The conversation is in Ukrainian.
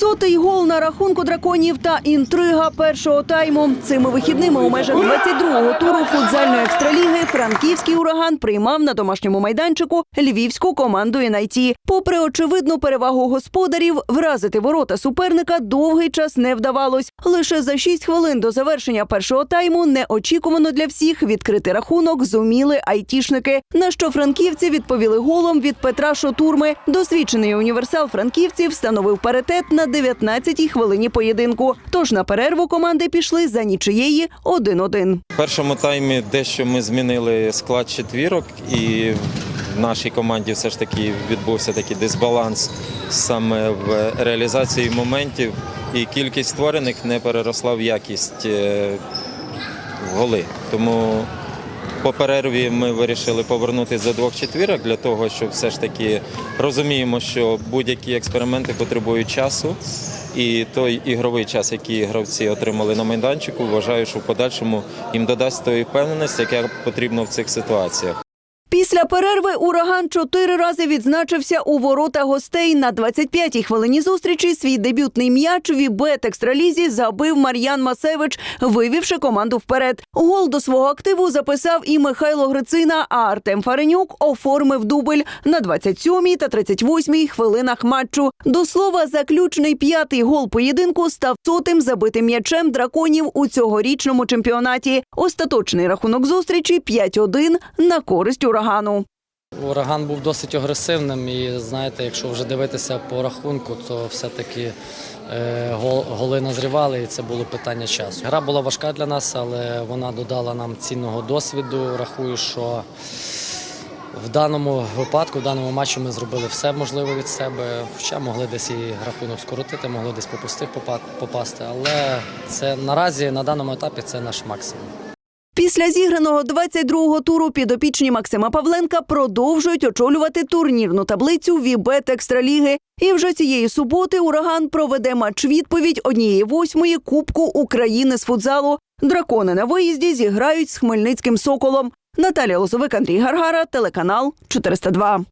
Сотий гол на рахунку драконів та інтрига першого тайму. Цими вихідними у межах 22-го туру футзальної екстраліги франківський ураган приймав на домашньому майданчику львівську команду «Інайті». Попри очевидну перевагу господарів, вразити ворота суперника довгий час не вдавалось. Лише за 6 хвилин до завершення першого тайму неочікувано для всіх відкрити рахунок зуміли айтішники. На що франківці відповіли голом від Петра Шотурми. Досвідчений універсал франківців встановив паритет на 19-й хвилині поєдинку. Тож на перерву команди пішли за нічиєї 1-1. В першому таймі дещо ми змінили склад четвірок, і в нашій команді все ж таки відбувся такий дисбаланс саме в реалізації моментів, і кількість створених не переросла в якість е, голи. Тому по перерві ми вирішили повернутися до двох четвірок для того, щоб все ж таки розуміємо, що будь-які експерименти потребують часу. І той ігровий час, який гравці отримали на майданчику, вважаю, що в подальшому їм додасть тої впевненості, яка потрібна в цих ситуаціях. Після перерви ураган чотири рази відзначився у ворота гостей. На 25-й хвилині зустрічі свій дебютний м'яч в Вібет екстралізі забив Мар'ян Масевич, вивівши команду вперед. Гол до свого активу записав і Михайло Грицина, а Артем Фаренюк оформив дубль на 27-й та 38-й хвилинах матчу. До слова, заключний п'ятий гол поєдинку став сотим забитим м'ячем драконів у цьогорічному чемпіонаті. Остаточний рахунок зустрічі 5-1 на користь урагану. Ураган був досить агресивним, і знаєте, якщо вже дивитися по рахунку, то все-таки е, голи назрівали, і це було питання часу. Гра була важка для нас, але вона додала нам цінного досвіду. Рахую, що в даному випадку, в даному матчі ми зробили все можливе від себе. Хоча могли десь і рахунок скоротити, могли десь по пустих попасти. Але це наразі на даному етапі це наш максимум. Після зіграного 22-го туру підопічні Максима Павленка продовжують очолювати турнірну таблицю Вібет Екстраліги. І вже цієї суботи ураган проведе матч відповідь однієї восьмої Кубку України з футзалу. Дракони на виїзді зіграють з Хмельницьким соколом. Наталія Лозовик, Андрій Гаргара, телеканал 402.